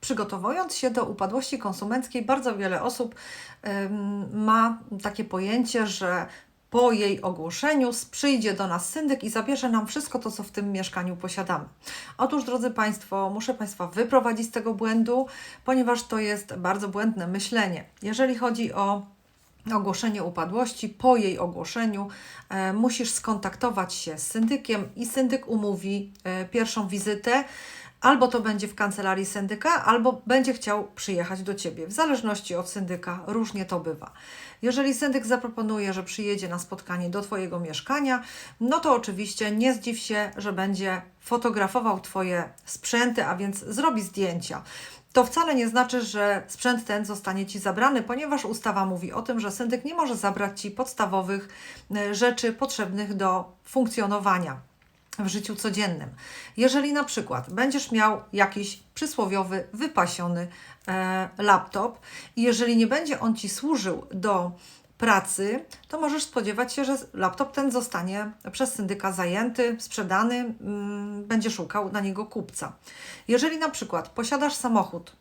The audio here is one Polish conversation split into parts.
przygotowując się do upadłości konsumenckiej, bardzo wiele osób ma takie pojęcie, że po jej ogłoszeniu przyjdzie do nas syndyk i zabierze nam wszystko to, co w tym mieszkaniu posiadamy. Otóż, drodzy Państwo, muszę Państwa wyprowadzić z tego błędu, ponieważ to jest bardzo błędne myślenie. Jeżeli chodzi o ogłoszenie upadłości, po jej ogłoszeniu e, musisz skontaktować się z syndykiem i syndyk umówi e, pierwszą wizytę. Albo to będzie w kancelarii syndyka, albo będzie chciał przyjechać do ciebie. W zależności od syndyka różnie to bywa. Jeżeli syndyk zaproponuje, że przyjedzie na spotkanie do Twojego mieszkania, no to oczywiście nie zdziw się, że będzie fotografował Twoje sprzęty, a więc zrobi zdjęcia. To wcale nie znaczy, że sprzęt ten zostanie Ci zabrany, ponieważ ustawa mówi o tym, że syndyk nie może zabrać Ci podstawowych e, rzeczy potrzebnych do funkcjonowania w życiu codziennym. Jeżeli na przykład będziesz miał jakiś przysłowiowy, wypasiony e, laptop i jeżeli nie będzie on Ci służył do pracy, to możesz spodziewać się, że laptop ten zostanie przez syndyka zajęty, sprzedany, mm, będzie szukał na niego kupca. Jeżeli na przykład posiadasz samochód,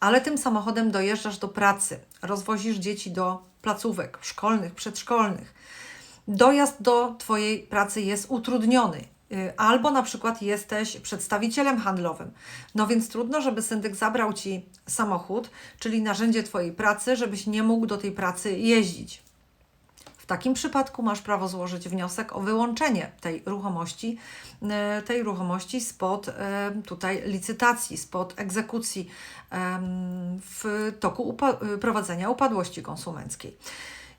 ale tym samochodem dojeżdżasz do pracy, rozwozisz dzieci do placówek szkolnych, przedszkolnych, dojazd do Twojej pracy jest utrudniony. y, Albo na przykład jesteś przedstawicielem handlowym. No więc trudno, żeby syndyk zabrał ci samochód, czyli narzędzie Twojej pracy, żebyś nie mógł do tej pracy jeździć. W takim przypadku masz prawo złożyć wniosek o wyłączenie tej ruchomości, e, tej ruchomości spod e, tutaj licytacji, spod egzekucji w toku upa- prowadzenia upadłości konsumenckiej.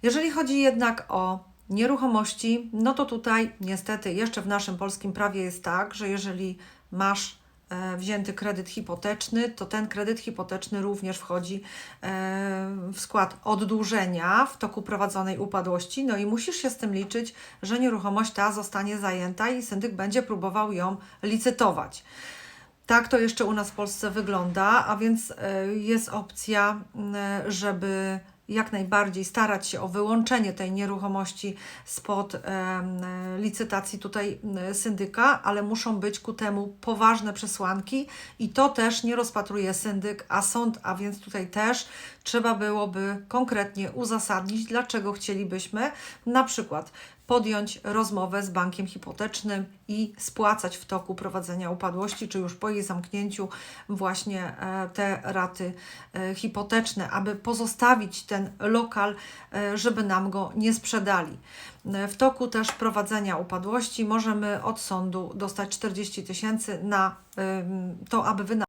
Jeżeli chodzi jednak o nieruchomości, no to tutaj niestety jeszcze w naszym polskim prawie jest tak, że jeżeli masz e, wzięty kredyt hipoteczny, to ten kredyt hipoteczny również wchodzi e, w skład oddłużenia w toku prowadzonej upadłości, no i musisz się z tym liczyć, że nieruchomość ta zostanie zajęta i syndyk będzie próbował ją licytować. Tak to jeszcze u nas w Polsce wygląda, a więc e, jest opcja, żeby jak najbardziej starać się o wyłączenie tej nieruchomości spod em, licytacji tutaj syndyka, ale muszą być ku temu poważne przesłanki i to też nie rozpatruje syndyk, a sąd, a więc tutaj też trzeba byłoby konkretnie uzasadnić, dlaczego chcielibyśmy na przykład podjąć rozmowę z bankiem hipotecznym i spłacać w toku prowadzenia upadłości, czy już po jej zamknięciu właśnie e, te raty e, hipoteczne, aby pozostawić ten lokal, e, żeby nam go nie sprzedali. W toku też prowadzenia upadłości możemy od sądu dostać 40 tysięcy na to, aby wynająć